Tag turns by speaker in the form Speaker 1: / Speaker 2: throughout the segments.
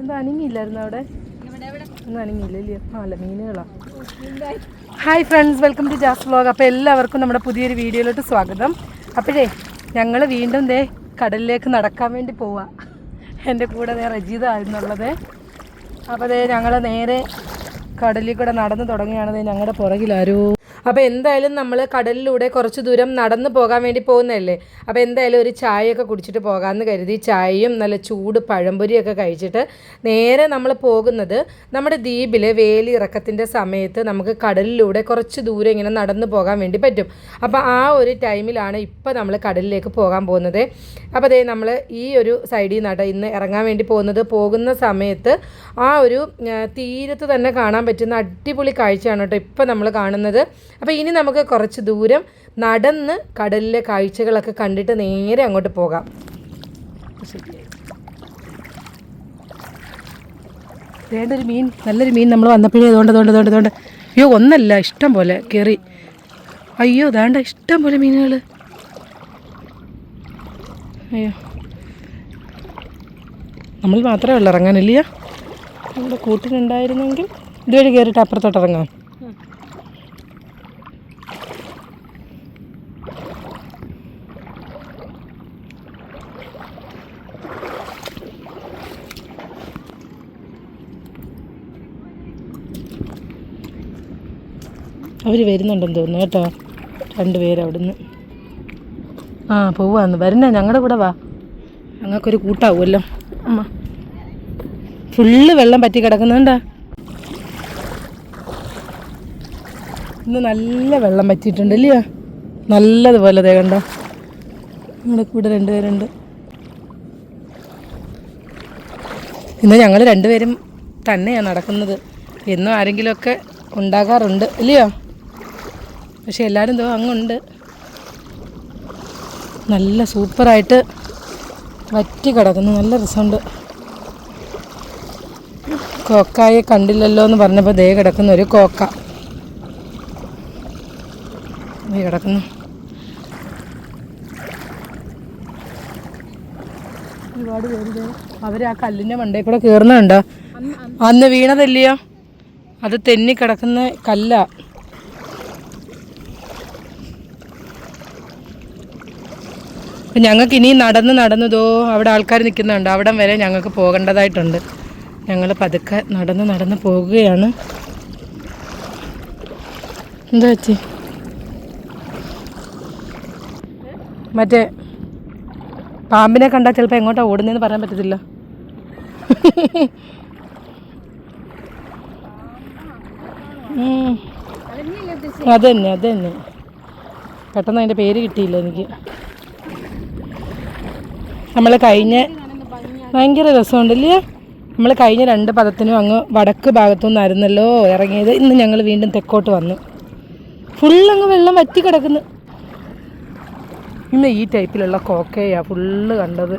Speaker 1: എന്താ അനങ്ങിയില്ലായിരുന്നു അവിടെ? ഒന്നും അനങ്ങിയില്ലല്ലേ? ആ അല്ല മീനുകളാ. Hi friends welcome to Jas vlog അപ്പോൾ എല്ലാവർക്കും നമ്മുടെ പുതിയൊരു വീഡിയോയിലോട്ട് സ്വാഗതം. അപ്പോഴേ ഞങ്ങൾ വീണ്ടും ദേ കടലിലേക്ക് നടക്കാൻ വേണ്ടി പോവാ. എന്റെ കൂടെ ദേ റജീത ആയിരുന്നുള്ളത് അപ്പോൾ ദേ ഞങ്ങൾ നേരെ കടലിൽ കൂടെ നടന്നു തുടങ്ങിയാണ് ദേ ഞങ്ങളുടെ പുറകിലാരോ അപ്പോൾ എന്തായാലും നമ്മൾ കടലിലൂടെ കുറച്ച് ദൂരം നടന്നു പോകാൻ വേണ്ടി പോകുന്നതല്ലേ? അപ്പോൾ എന്തായാലും ഒരു ചായയൊക്കെ കുടിച്ചിട്ട് പോകാമെന്ന് കരുതി ചായയും നല്ല ചൂട് പഴംപൊരിയൊക്കെ കഴിച്ചിട്ട് നേരെ നമ്മൾ പോകുന്നത് നമ്മുടെ ദ്വീപിൽ വേലി ഇറക്കത്തിന്റെ സമയത്ത് നമുക്ക് കടലിലൂടെ കുറച്ച് ദൂരം ഇങ്ങനെ നടന്നു പോകാൻ വേണ്ടി പറ്റും. അപ്പോൾ ആ ഒരു ടൈമിലാണ് ഇപ്പോൾ നമ്മൾ കടലിലേക്ക് പോകാൻ പോകുന്നത്. അപ്പോൾ അതേ നമ്മൾ ഈ ഒരു സൈഡിൽ നട ഇന്ന് ഇറങ്ങാൻ വേണ്ടി പോകുന്നത് പോകുന്ന സമയത്ത് ആ ഒരു തീരത്ത് തന്നെ കാണാൻ പറ്റുന്ന അടിപൊളി കാഴ്ചയാണ് കേട്ടോ ഇപ്പോൾ നമ്മൾ കാണുന്നത്. അപ്പോൾ ഇനി നമുക്ക് കുറച്ച് ദൂരം നടന്ന് കടലിലെ കാഴ്ചകളൊക്കെ കണ്ടിട്ട് നേരെ അങ്ങോട്ട് പോകാം. വേണ്ടൊരു മീൻ നല്ലൊരു മീൻ നമ്മൾ വന്നപ്പോഴേ അതുകൊണ്ട് അതുകൊണ്ട് അതുകൊണ്ട് അതുകൊണ്ട് അയ്യോ ഒന്നല്ല ഇഷ്ടം പോലെ കയറി അയ്യോ വേണ്ട ഇഷ്ടം പോലെ മീനുകൾ അയ്യോ. നമ്മൾ മാത്രമേ ഉള്ളൂ ഇറങ്ങാനില്ല നമ്മുടെ കൂട്ടിനുണ്ടായിരുന്നെങ്കിൽ ഇതുവഴി കയറിയിട്ട് അപ്പുറത്തോട്ട് ഇറങ്ങാം. അവർ വരുന്നുണ്ടെന്ന് തോന്നുന്നു കേട്ടോ. രണ്ടുപേരവിടുന്ന് ആ പോവാന്ന്. വരുന്നേ ഞങ്ങളുടെ കൂടെ വാ. ഞങ്ങൾക്കൊരു കൂട്ടാവുമല്ലോ അമ്മ. ഫുള്ള് വെള്ളം പറ്റി കിടക്കുന്നുണ്ടാ ഇന്ന് നല്ല വെള്ളം പറ്റിയിട്ടുണ്ട് ഇല്ലയോ? നല്ലതുപോലെ ദേ കണ്ടോ. നമ്മുടെ കൂടെ രണ്ടുപേരുണ്ട്. ഇന്ന് ഞങ്ങൾ രണ്ടുപേരും തന്നെയാണ് നടക്കുന്നത്. എന്നും ആരെങ്കിലുമൊക്കെ ഉണ്ടാകാറുണ്ട് ഇല്ലയോ? പക്ഷെ എല്ലാവരും എന്തോ അങ്ങുണ്ട്. നല്ല സൂപ്പറായിട്ട് വറ്റി കിടക്കുന്നു. നല്ല രസമുണ്ട്. കോക്കായെ കണ്ടില്ലല്ലോ എന്ന് പറഞ്ഞപ്പോൾ ദേ കിടക്കുന്ന ഒരു കോക്ക. കിടക്കുന്നു. ഒരുപാട് പേര് അവർ ആ കല്ലിന്റെ മണ്ടയിൽ കൂടെ കയറുന്നുണ്ടോ അന്ന് വീണതല്ലയോ? അത് തെന്നി കിടക്കുന്ന കല്ലാ. അപ്പം ഞങ്ങൾക്ക് ഇനി നടന്ന് നടന്നതോ അവിടെ ആൾക്കാർ നിൽക്കുന്നുണ്ട്. അവിടം വരെ ഞങ്ങൾക്ക് പോകേണ്ടതായിട്ടുണ്ട്. ഞങ്ങൾ പതുക്കെ നടന്ന് നടന്ന് പോകുകയാണ്. എന്താ ചേച്ചി മറ്റേ പാമ്പിനെ കണ്ടാൽ ചിലപ്പോൾ എങ്ങോട്ടാണ് ഓടുന്നതെന്ന് പറയാൻ പറ്റത്തില്ല. അതന്നെ അത് തന്നെ അത് തന്നെ പെട്ടെന്ന് അതിന്റെ പേര് കിട്ടിയില്ല എനിക്ക്. നമ്മൾ കഴിഞ്ഞ ഭയങ്കര രസമുണ്ടല്ലേ? നമ്മൾ കഴിഞ്ഞ രണ്ട് പദത്തിനും അങ്ങ് വടക്ക് ഭാഗത്തു നിന്നായിരുന്നല്ലോ ഇറങ്ങിയത്. ഇന്ന് ഞങ്ങൾ വീണ്ടും തെക്കോട്ട് വന്നു. ഫുള്ളങ്ങ് വെള്ളം വറ്റി കിടക്കുന്നു. ഇന്ന് ഈ ടൈപ്പിലുള്ള കോക്കയാ ഫുള്ള് കണ്ടത്.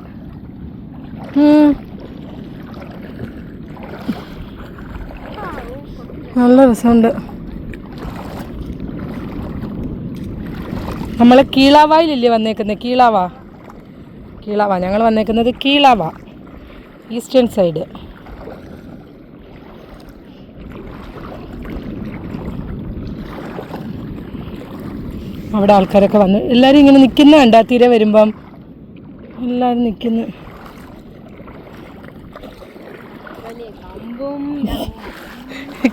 Speaker 1: നല്ല രസമുണ്ട്. നമ്മളെ കീളാവായിലല്ലേ വന്നേക്കുന്നത് കീളാവ? കീളാവ. ഞങ്ങൾ വന്നേക്കുന്നത് കീളാവ. Eastern side. അവിടെ ആൾക്കാരൊക്കെ വന്ന് എല്ലാവരും ഇങ്ങനെ നിൽക്കുന്ന കണ്ടാ തീരെ വരുമ്പം എല്ലാവരും നിൽക്കുന്നു.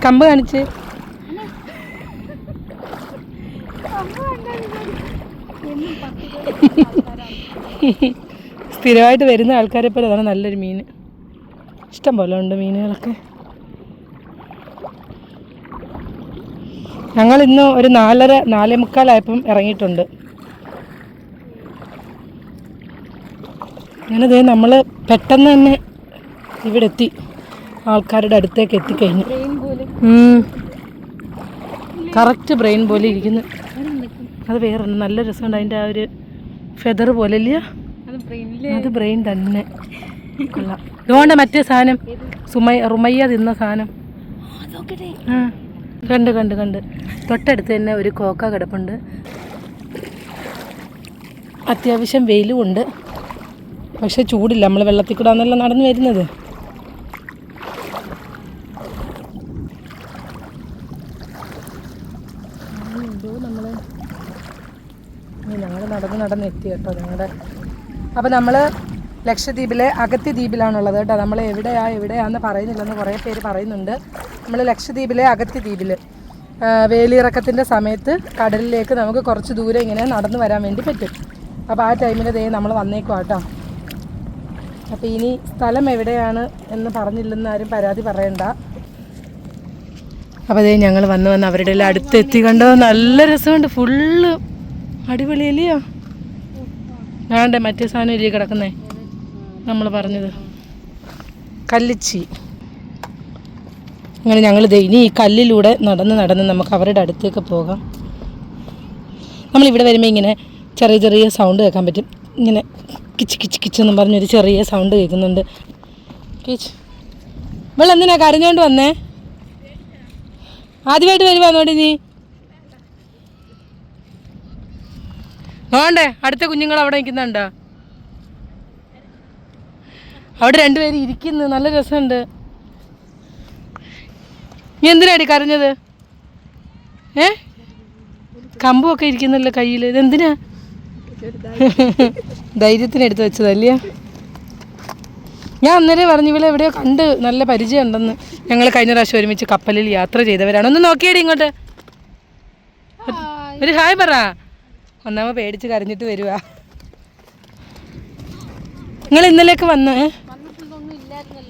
Speaker 1: കമ്പ് കാണിച്ച്. സ്ഥിരമായിട്ട് വരുന്ന ആൾക്കാരെ പോലെ അതാണ് നല്ലൊരു മീൻ. ഇഷ്ടം പോലെ ഉണ്ട് മീനുകളൊക്കെ. ഞങ്ങൾ ഇന്ന് ഒരു നാലര നാലേ മുക്കാലായപ്പം ഇറങ്ങിയിട്ടുണ്ട്. അങ്ങനെ ദേ നമ്മൾ പെട്ടെന്ന് തന്നെ ഇവിടെ എത്തി ആൾക്കാരുടെ അടുത്തേക്ക് എത്തിക്കഴിഞ്ഞു. കറക്റ്റ് ബ്രെയിൻ പോലെ ഇരിക്കുന്നു. അത് വേറെ നല്ല രസമുണ്ട്. അതിന്റെ ആ ഒരു ഫെദർ പോലെ ഇല്ലയോ അത് ബ്രെയിൻ തന്നെ. ഇതുകൊണ്ട് മറ്റേ സാധനം സുമയ റുമയ്യ തിന്ന സാധനം. കണ്ട് കണ്ട് കണ്ട്. തൊട്ടടുത്ത് തന്നെ ഒരു കോക്ക കിടപ്പുണ്ട്. അത്യാവശ്യം വെയിലും ഉണ്ട്. പക്ഷെ ചൂടില്ല. നമ്മൾ വെള്ളത്തിൽ കൂടെ ആണല്ലോ നടന്നു വരുന്നത്. നമ്മൾ ഞങ്ങൾ നടന്ന് നടന്ന് എത്തി കേട്ടോ. ഞങ്ങളുടെ അപ്പോൾ നമ്മൾ ലക്ഷദ്വീപിലെ അഗത്തി ദ്വീപിലാണുള്ളത് കേട്ടോ. നമ്മൾ എവിടെയാ എവിടെയാന്ന് പറയുന്നില്ലെന്ന് കുറേ പേര് പറയുന്നുണ്ട്. നമ്മൾ ലക്ഷദ്വീപിലെ അഗത്തി ദ്വീപിൽ വേലിയിറക്കത്തിന്റെ സമയത്ത് കടലിലേക്ക് നമുക്ക് കുറച്ച് ദൂരം ഇങ്ങനെ നടന്നു വരാൻ വേണ്ടി പറ്റും. അപ്പോൾ ആ ടൈമിൽ ദേ നമ്മൾ വന്നേക്കുവാ കേട്ടോ. അപ്പോൾ ഇനി സ്ഥലം എവിടെയാണ് എന്ന് പറഞ്ഞില്ലെന്ന് ആരും പരാതി പറയണ്ട. അപ്പോൾ അതേ ഞങ്ങൾ വന്ന് വന്ന് അവരുടെ അടുത്ത് എത്തി കണ്ടോ? നല്ല രസമുണ്ട്. ഫുള്ള് അടിപൊളിയല്ലയോ? വേണ്ടേ മറ്റേ സാധനം ഇല്ലേ കിടക്കുന്നേ? നമ്മൾ പറഞ്ഞത്. കല്ലിച്ചി. അങ്ങനെ ഞങ്ങൾ ഇനി ഈ കല്ലിലൂടെ നടന്ന് നടന്ന് നമുക്ക് അവരുടെ അടുത്തേക്ക് പോകാം. നമ്മളിവിടെ വരുമ്പോൾ ഇങ്ങനെ ചെറിയ ചെറിയ സൗണ്ട് കേൾക്കാൻ പറ്റും. ഇങ്ങനെ കിച്ച് കിച്ച് കിച്ച് എന്നും പറഞ്ഞൊരു ചെറിയ സൗണ്ട് കേൾക്കുന്നുണ്ട്. കിച്ച്. ഇവൾ എന്തിനാ കരഞ്ഞോണ്ട് വന്നേ? ആദ്യമായിട്ട് വരുവാന്നോടി നീ. നോണ്ടേ അടുത്ത കുഞ്ഞുങ്ങൾ അവിടെ നിൽക്കുന്നുണ്ടോ. അവിടെ രണ്ടുപേരും ഇരിക്കുന്നു. നല്ല രസമുണ്ട്. നീ എന്തിനാടി കരഞ്ഞത്? ഏ? കമ്പുമൊക്കെ ഇരിക്കുന്നല്ലോ കയ്യിൽ ഇതെന്തിനാ? ധൈര്യത്തിന് എടുത്ത് വെച്ചതല്ലേ? ഞാൻ അന്നേരം പറഞ്ഞു ഇവളെ എവിടെയോ കണ്ട് നല്ല പരിചയം ഉണ്ടെന്ന് ഞങ്ങൾ കഴിഞ്ഞ പ്രാവശ്യം ഒരുമിച്ച് കപ്പലിൽ യാത്ര ചെയ്തവരാണ്. ഒന്ന് നോക്കിയേടി ഇങ്ങോട്ട്. ഒരു ഹായ് പറ. ഒന്നാമ പേടിച്ച് കരഞ്ഞിട്ട് വരുക നിങ്ങൾ ഇന്നലെയൊക്കെ വന്ന്?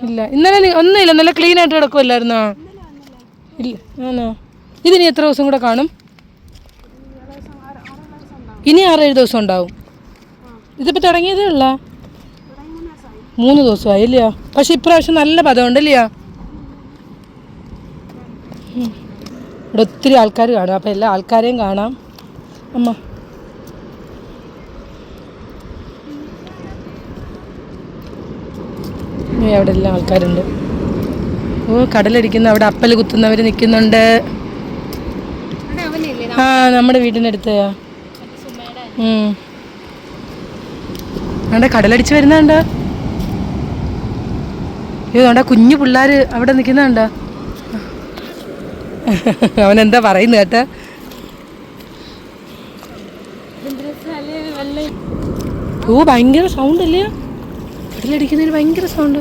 Speaker 1: ഇല്ല. ഇന്നലെ ഒന്നുമില്ല. നല്ല ക്ലീൻ ആയിട്ട് കിടക്കുമല്ലായിരുന്നോ ഇല്ല. ആണോ? ഇതിനി എത്ര ദിവസം കൂടെ കാണും? ഇനി ആറേഴ് ദിവസം ഉണ്ടാവും. ഇതിപ്പോൾ തുടങ്ങിയതേ ഉള്ള? മൂന്ന് ദിവസമായി ഇല്ലയോ? പക്ഷെ ഇപ്രാവശ്യം നല്ല പദമുണ്ട് ഇല്ലയോ? ഉം. ഇവിടെ ഒത്തിരി ആൾക്കാർ കാണും. അപ്പോൾ എല്ലാ ആൾക്കാരെയും കാണാം. അമ്മ. അവിടെ എല്ലാം ആൾക്കാരുണ്ട്. ഓ കടലടിക്കുന്ന. അവിടെ അപ്പൽ കുത്തുന്നവർ നിൽക്കുന്നുണ്ട്. ആ നമ്മുടെ വീടിനടുത്തയാ. അവിടെ കടലടിച്ച് വരുന്നുണ്ട് അയ്യോ അവിടെ കുഞ്ഞു പിള്ളേർ അവിടെ നിൽക്കുന്നുണ്ടോ അവനെന്താ പറയുന്നത് കേട്ടോ? ഓ ഭയങ്കര സൗണ്ട് അല്ലേ? കടലടിക്കുന്നതിന് ഭയങ്കര സൗണ്ട്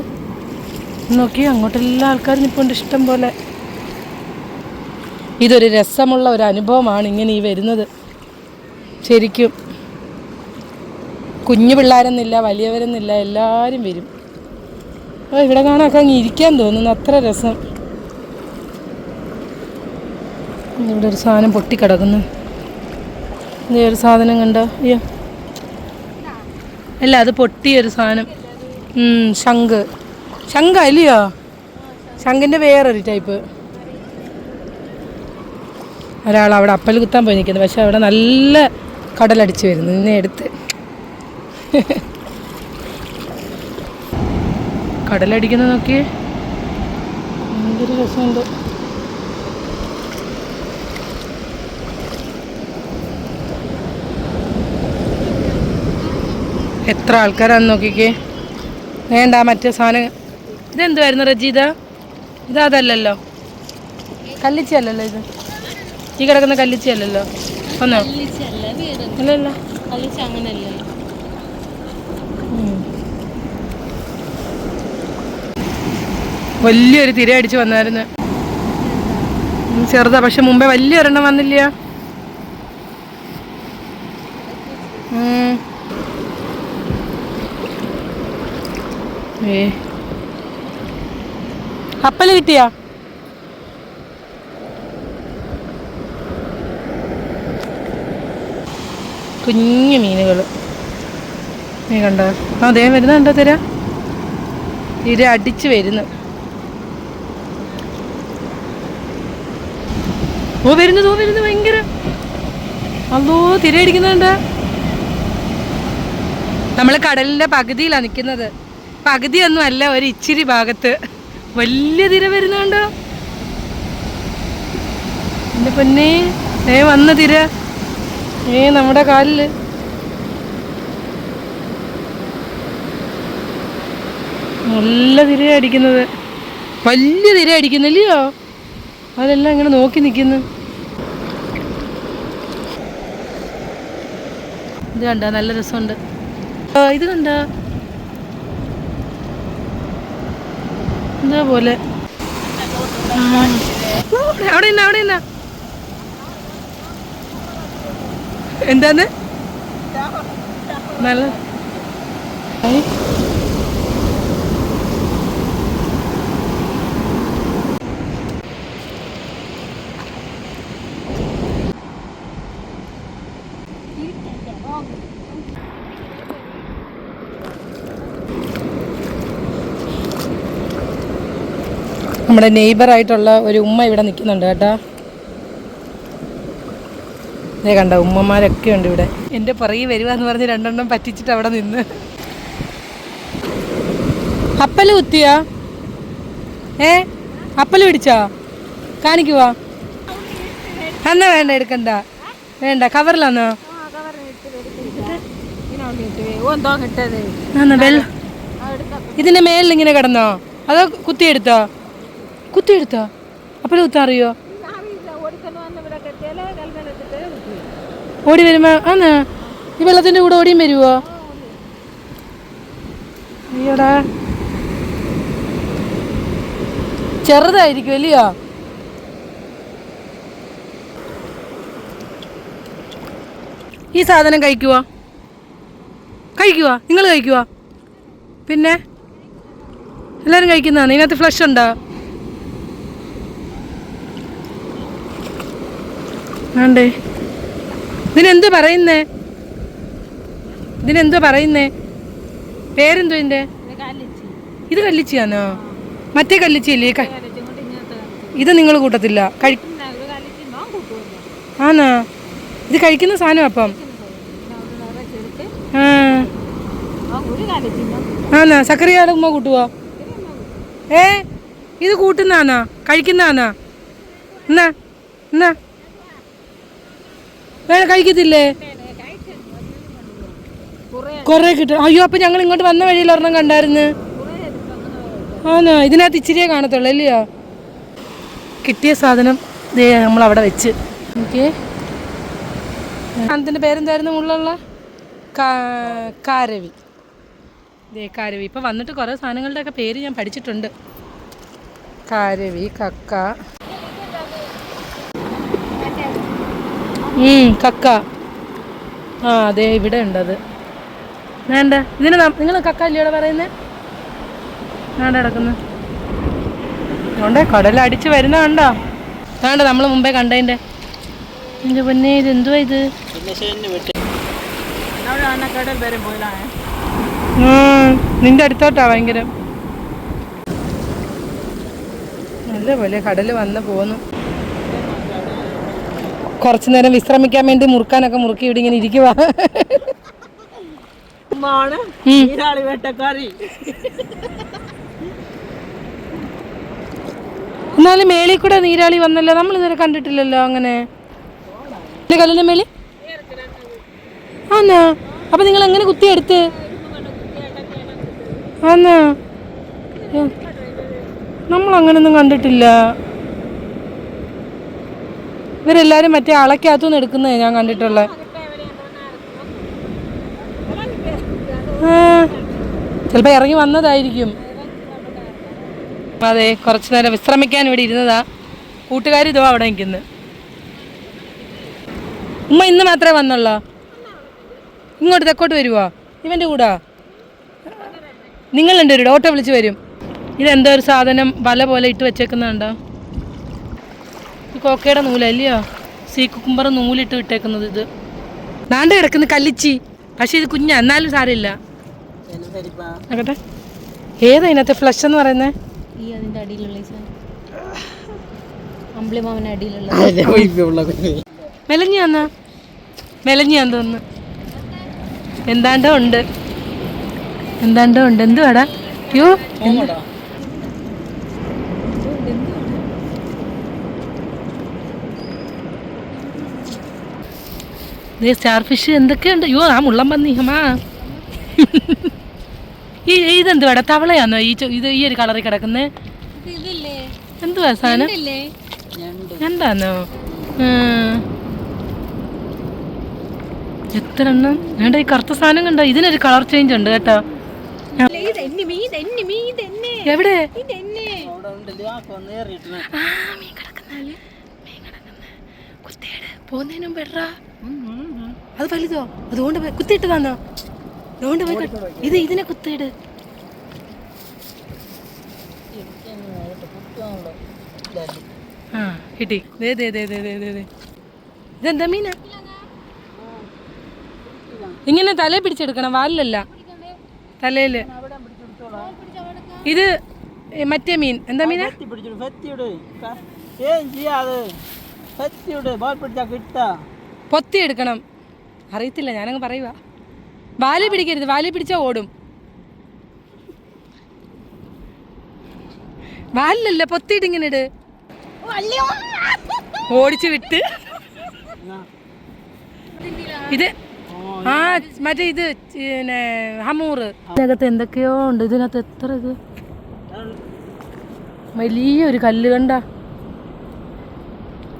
Speaker 1: നോക്കി അങ്ങോട്ടെല്ലാ ആൾക്കാരും നിൽപ്പുണ്ട് ഇഷ്ടം പോലെ. ഇതൊരു രസമുള്ള ഒരു അനുഭവമാണ് ഇങ്ങനെ ഈ വരുന്നത്. ശരിക്കും കുഞ്ഞു പിള്ളേരെന്നില്ല വലിയവരെന്നില്ല എല്ലാവരും വരും. അപ്പോൾ ഇവിടെ കാണാനൊക്കെ അങ്ങ് ഇരിക്കാൻ തോന്നുന്നു. അത്ര രസം. ഇവിടെ ഒരു സാധനം പൊട്ടിക്കിടക്കുന്നു. ഈ ഒരു സാധനം കണ്ടോ? അയ്യോ. അല്ല അത് പൊട്ടിയൊരു സാധനം. ശംഖ്. ശംഖ അല്ലയോ? ശംഖിന്റെ വേറൊരു ടൈപ്പ് ഒരാൾ അവിടെ അപ്പൽ കുത്താൻ പോയി നിൽക്കുന്നത് പക്ഷെ അവിടെ നല്ല കടലടിച്ച് വരുന്നു. നിന്നെ എടുത്ത്. കടലടിക്കുന്ന നോക്കിയേ. ഭയങ്കര രസമുണ്ട്. എത്ര ആൾക്കാരാന്ന് നോക്കിക്കേ. വേണ്ട മറ്റേ സാധനം ഇതെന്തുവായിരുന്നു റജീത? ഇത് അതല്ലല്ലോ. കല്ലിച്ചി അല്ലല്ലോ ഇത്. ഈ കിടക്കുന്ന കല്ലിച്ചി അല്ലല്ലോ. ഒന്നോ അല്ലല്ലോ. വലിയൊരു തിര അടിച്ച് വന്നായിരുന്നു. ചെറുതാ പക്ഷെ മുമ്പേ വലിയൊരെണ്ണം വന്നില്ല. ഉം. ഏ. കപ്പൽ കിട്ടിയാ? കുഞ്ഞു മീനുകൾ നീ കണ്ടോ? ആ അതേ വരുന്നുണ്ടോ തരാ? തിര അടിച്ച് വരുന്നു. ഓ വരുന്നു തോ വരുന്നു ഭയങ്കര. അതോ തിര അടിക്കുന്നുണ്ട് നമ്മൾ കടലിന്റെ പകുതിയിലാണ് നിൽക്കുന്നത് പകുതിയൊന്നും അല്ല ഒരു ഇച്ചിരി ഭാഗത്ത്. വലിയ തിര വരുന്നുണ്ടോ. എന്റെ പൊന്നെ ഏ വന്ന തിര. ഏ നമ്മുടെ കാലിൽ. നല്ല തിര അടിക്കുന്നത്. വലിയ തിര അടിക്കുന്നില്ലയോ? അതെല്ലാം ഇങ്ങനെ നോക്കി നിൽക്കുന്നു ഇത് കണ്ട നല്ല രസമുണ്ട്. ഇത് കണ്ട? എന്താ പോലെ ആ. അവിടെ ഇന്ന അവിടെ ഇന്ന എന്താന്ന്? നല്ല നമ്മുടെ നെയ്ബറായിട്ടുള്ള ഒരു ഉമ്മ ഇവിടെ നിൽക്കുന്നുണ്ട് കേട്ടോ. ഇതേ കണ്ട ഉമ്മമാരൊക്കെ ഉണ്ട് ഇവിടെ. എന്റെ പുറകെ എന്ന് പറഞ്ഞ് രണ്ടെണ്ണം പറ്റിച്ചിട്ട് അവിടെ നിന്ന്. അപ്പൽ കുത്തിയാ? ഏ? അപ്പൽ പിടിച്ചോ? കാണിക്കുവാ എന്നാ വേണ്ട എടുക്കണ്ട. വേണ്ട കവറിലാന്നോ? ഇതിന്റെ മേലിൽ ഇങ്ങനെ കിടന്നോ? അതോ കുത്തിയെടുത്തോ? കുത്തിയെടുത്തോ അപ്പോൾ കുത്താൻ അറിയോ ഓടി വരുമ്പോ ആന്ന്? ഈ വെള്ളത്തിന്റെ കൂടെ ഓടിയും വരുവോ? അയ്യോടാ. ചെറുതായിരിക്കും അല്ലയോ? ഈ സാധനം കഴിക്കുവോ? കഴിക്കുവോ? നിങ്ങൾ കഴിക്കുവോ? പിന്നെ? എല്ലാവരും കഴിക്കുന്നതാണ്? ഇതിനകത്ത് ഫ്ലഷ് ഉണ്ടോ? ആണ്ടേ. ഇതിനെന്ത് പറയുന്നേ? ഇതിനെന്ത് പറയുന്നേ? പേരെന്തോ ഇതിന്റെ ഇത് കല്ലിച്ചിയാണോ മറ്റേ കല്ലിച്ചിയല്ലേ? ഇത് നിങ്ങൾ കൂട്ടത്തില്ല. കഴി ആന്നാ. ഇത് കഴിക്കുന്ന സാധനം അപ്പം. ആ. ആന്നാ. സക്കറിയാട് ഉമ്മ കൂട്ടുവോ? ഏ? ഇത് കൂട്ടുന്നാന്നാ? കഴിക്കുന്നതാന്നാ എന്നാ? എന്നാ? വേണ കഴിക്കത്തില്ലേ? കൊറേ കിട്ടും. അയ്യോ അപ്പൊ ഞങ്ങൾ ഇങ്ങോട്ട് വന്ന വഴിയിൽ ഒരെണ്ണം കണ്ടായിരുന്നു. ആണോ ഇതിനകത്ത് ഇച്ചിരിയേ കാണത്തുള്ളൂ അല്ലയോ? കിട്ടിയ സാധനം ദേ നമ്മൾ അവിടെ വെച്ച്. ഓക്കെ. സാധനത്തിന്റെ പേരെന്തായിരുന്നു മുള്ളുള്ള കാ- കാരവി. ദേ കാരവി. ഇപ്പൊ വന്നിട്ട് കുറേ സാധനങ്ങളുടെ ഒക്കെ പേര് ഞാൻ പഠിച്ചിട്ടുണ്ട്. കാരവി കക്ക കക്ക. ആ അതെ ഇവിടെ ഉണ്ട് അത്. വേണ്ട ഇതിന് നിങ്ങൾ കക്ക അല്ലയോടെ പറയുന്നേ? വേണ്ട കിടക്കുന്നു. അതുകൊണ്ട് കടലടിച്ച് വരുന്ന കണ്ടോ? വേണ്ട നമ്മൾ മുമ്പേ കണ്ടതിന്റെ. എന്റെ പൊന്നെ ഇത് എന്തുവാ ഇത്? നിന്റെ അടുത്തോട്ടാ ഭയങ്കര. നല്ലപോലെ കടൽ വന്ന് പോന്നു. കുറച്ചു നേരം വിശ്രമിക്കാൻ വേണ്ടി മുറുക്കാനൊക്കെ മുറുക്കി ഇവിടെ ഇങ്ങനെ
Speaker 2: ഇരിക്കുക
Speaker 1: എന്നാലും മേളി കൂടെ നീരാളി വന്നല്ലോ. നമ്മൾ ഇതുവരെ കണ്ടിട്ടില്ലല്ലോ അങ്ങനെ. കല്ലിന് മേളി ആന്നാ. അപ്പൊ നിങ്ങൾ എങ്ങനെ കുത്തിയെടുത്ത് ആന്നാ. നമ്മൾ അങ്ങനെയൊന്നും കണ്ടിട്ടില്ല. ഇവരെല്ലാരും മറ്റേ അളക്കകത്തുനിന്ന് എടുക്കുന്നത് ഞാൻ കണ്ടിട്ടുള്ള. ചിലപ്പോ ഇറങ്ങി വന്നതായിരിക്കും. അതെ കുറച്ച് നേരം വിശ്രമിക്കാൻ ഇവിടെ ഇരുന്നതാ. കൂട്ടുകാർ ഇതോ അവിടെ നിൽക്കുന്നു. ഉമ്മ ഇന്ന് മാത്രമേ വന്നുള്ളോ? ഇങ്ങോട്ട് തെക്കോട്ട് വരുവോ? ഇവന്റെ കൂടാ. നിങ്ങളുണ്ട് ഒരു ഓട്ടോ വിളിച്ച് വരും. ഇതെന്തോ ഒരു സാധനം വല പോലെ ഇട്ട് വെച്ചേക്കുന്നുണ്ടോ? ഈ കോക്കയുടെ നൂലല്ലയോ? സീ കുക്കുംബർ നൂലിട്ട് വിട്ടേക്കുന്നത് ഇത്. നാണ്ട് കിടക്കുന്ന കല്ലിച്ചി. പക്ഷെ ഇത് കുഞ്ഞാ എന്നാലും സാരമില്ല. ആകട്ടെ. ഏതാ ഇതിനകത്തെ ഫ്ലഷ് എന്ന് പറയുന്നത്
Speaker 3: ഈ അതിന്റെ അടിയിലുള്ള അമ്പിളിമാവന്റെ അടിയിലുള്ള.
Speaker 1: മെലഞ്ഞാന്നാ മെലഞ്ഞാന്ന് തോന്നുന്നു എന്താണ്ടോ ഉണ്ട്? എന്താണ്ടോ ഉണ്ട്? എന്തുവാടാ? യോ സ്റ്റാർ ഫിഷ് എന്തൊക്കെയുണ്ട്? യോ ആ മുള്ളം പന്നി അമ്മാ. ഈ ഇതെന്തുവാടാ തവളയാന്നോ? ഈ ഇത് ഈ ഒരു കളറിൽ കിടക്കുന്നത് എന്തുവാ സാധനം?
Speaker 3: എന്താണോ
Speaker 1: എന്താന്നോ എത്ര എണ്ണം വേണ്ട ഈ കറുത്ത സാധനം കണ്ടോ? ഇതിനൊരു കളർ ചേഞ്ച് ഉണ്ട് കേട്ടോ. എവിടെ? പോകുന്നതിന് ഇടറാ. അത് വലുതോ? അതുകൊണ്ട് പോയി- കുത്തിയിട്ട് തന്നോ അതുകൊണ്ട് പോയി ഇത് ഇതിനെ കുത്തിയിട് ആ കിട്ടി. ദേ ദേ ദേ ദേ ദേ ദേ ദേ. ഇതെന്താ മീന? ഇങ്ങനെ തലയിൽ പിടിച്ചെടുക്കണം വാലിലല്ല. തലയിൽ. ഇത് മറ്റേ മീൻ. എന്താ മീന?
Speaker 2: ചെയ്യാതെ ബോൾ പിടിച്ചാ കിട്ടാ.
Speaker 1: പൊത്തി എടുക്കണം. അറിയത്തില്ല ഞാനങ്ങ് പറയുക വാലി പിടിക്കരുത് വാലി പിടിച്ചാൽ ഓടും. വാലിലല്ല പൊത്തിയിട്ട് ഇങ്ങനെ ഇട്. ഓടിച്ചു വിട്ട്. ഇത് ആ മറ്റേ ഇത് പിന്നെ ഹമൂറ്. ഇതിനകത്ത് എന്തൊക്കെയോ ഉണ്ട് ഇതിനകത്ത് എത്ര ഇത്? വലിയൊരു കല്ല് കണ്ട.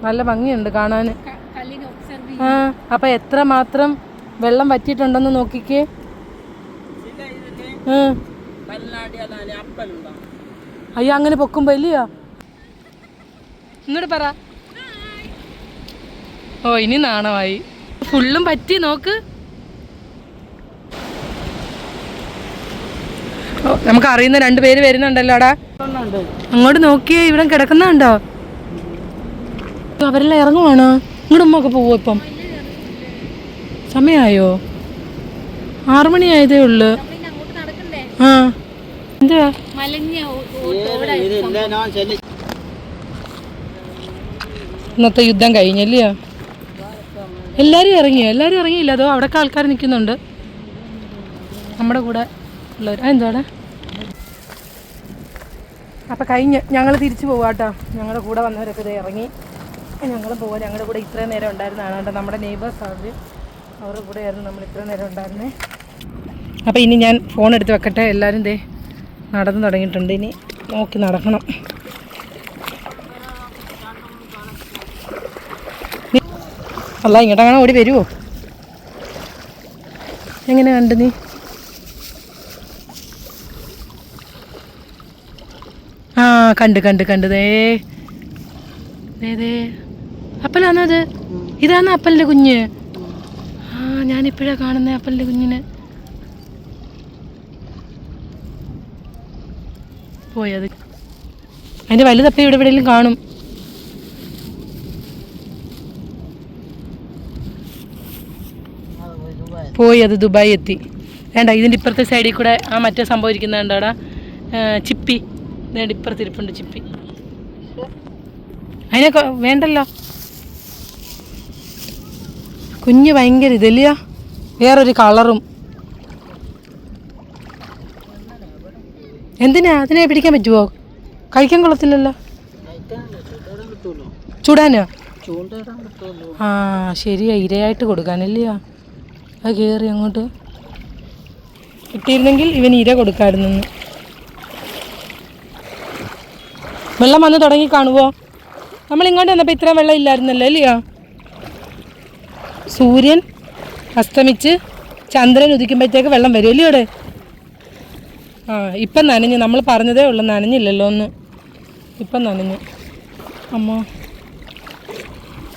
Speaker 1: നല്ല ഭംഗിയുണ്ട് കാണാൻ അപ്പൊ എത്ര മാത്രം വെള്ളം വറ്റിയിട്ടുണ്ടെന്ന് നോക്കിക്കേ. അയ്യോ അങ്ങനെ പൊക്കുമ്പോ ഇല്ലയോ ഇങ്ങോട്ട് പറ. ഓ ഇനി നാണമായി. ഫുള്ളും പറ്റി നോക്ക്. നമുക്ക് അറിയുന്ന രണ്ടുപേര് വരുന്നുണ്ടല്ലോടാ അങ്ങോട്ട് നോക്കിയേ ഇവിടെ കിടക്കുന്നുണ്ടോ? അവരെല്ലാം ഇറങ്ങുവാണോ? ഇങ്ങോട്ട് ഉമ്മൊക്കെ പോവോ ഇപ്പം? സമയമായോ ആറു മണിയായതേ ഉള്ളു.
Speaker 3: അങ്ങോട്ട് നടക്കണ്ടേ
Speaker 1: ആ
Speaker 2: ചെല്ലി
Speaker 1: ഇന്നത്തെ യുദ്ധം കഴിഞ്ഞല്ലയോ എല്ലാവരും ഇറങ്ങിയോ? എല്ലാവരും ഇറങ്ങിയില്ല? അതോ അവിടെയൊക്കെ ആൾക്കാർ നിൽക്കുന്നുണ്ട്? നമ്മുടെ കൂടെ ഉള്ളവർ എന്താണ് അപ്പം കഴിഞ്ഞ്. ഞങ്ങൾ തിരിച്ചു പോവാട്ടോ. കേട്ടോ ഞങ്ങളുടെ കൂടെ വന്നവരൊക്കെ ഇത് ഇറങ്ങി. ഞങ്ങൾ പോകാൻ ഞങ്ങളുടെ കൂടെ ഇത്രയും നേരം ഉണ്ടായിരുന്നതാണ് കേട്ടോ. നമ്മുടെ നെയ്ബേഴ്സ് അവർ അവരുടെ കൂടെ ആയിരുന്നു നമ്മൾ ഇത്രയും നേരം ഉണ്ടായിരുന്നേ. അപ്പോൾ ഇനി ഞാൻ ഫോൺ എടുത്ത് വെക്കട്ടെ. എല്ലാവരും ദേ നടന്നു തുടങ്ങിയിട്ടുണ്ട്. ഇനി നോക്കി നടക്കണം. അല്ല ഇങ്ങോട്ടങ്ങനെ ഓടി വരുമോ എങ്ങനെ കണ്ട് നീ? ആ കണ്ട് കണ്ട് കണ്ട്. ദേ ദേ ദേ. അപ്പലാണോ അത് ഇതാണ് അപ്പലിന്റെ കുഞ്ഞ്? ആ ഞാനിപ്പോഴാ കാണുന്നത് അപ്പലിന്റെ കുഞ്ഞിനെ. പോയത് അതിന്റെ വലുതപ്പം ഇവിടെ എവിടെയെങ്കിലും കാണും. പോയി അത് ദുബായി എത്തി. വേണ്ട ഇതിന്റെ ഇപ്പുറത്തെ സൈഡിൽ കൂടെ ആ മറ്റേ സംഭവം ഇരിക്കുന്നുണ്ട് അവിടെ ചിപ്പി. ഇപ്പുറത്തിരിപ്പുണ്ട് ചിപ്പി. അതിനെ വേണ്ടല്ലോ. കുഞ്ഞ് ഭയങ്കര ഇതല്ലയോ വേറൊരു കളറും. എന്തിനാ? അതിനെ പിടിക്കാൻ പറ്റുമോ കഴിക്കാൻ കൊള്ളത്തില്ലല്ലോ. ചൂടാനോ? ആ ശരിയാ ഇരയായിട്ട് കൊടുക്കാനല്ലയോ അത് കയറി അങ്ങോട്ട്. കിട്ടിയിരുന്നെങ്കിൽ ഇവൻ ഇര കൊടുക്കായിരുന്നു വെള്ളം വന്ന് തുടങ്ങി കാണുവോ? നമ്മൾ ഇങ്ങോട്ട് വന്നപ്പോൾ ഇത്രയും വെള്ളം ഇല്ലായിരുന്നല്ലോ അല്ലയോ? സൂര്യൻ അസ്തമിച്ച് ചന്ദ്രൻ ഉദിക്കുമ്പോഴത്തേക്ക് വെള്ളം വരും അല്ലേ അവിടെ ആ ഇപ്പം നനഞ്ഞു. നമ്മൾ പറഞ്ഞതേ ഉള്ളൂ നനഞ്ഞില്ലല്ലോ ഒന്ന് ഇപ്പം നനഞ്ഞു. അമ്മ.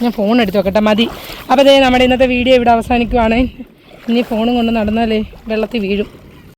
Speaker 1: ഞാൻ ഫോൺ എടുത്ത് വെക്കട്ടെ മതി. അപ്പോൾ അതേ നമ്മുടെ ഇന്നത്തെ വീഡിയോ ഇവിടെ അവസാനിക്കുവാണേ. ഇനി ഫോണും കൊണ്ട് നടന്നാലേ വെള്ളത്തിൽ വീഴും.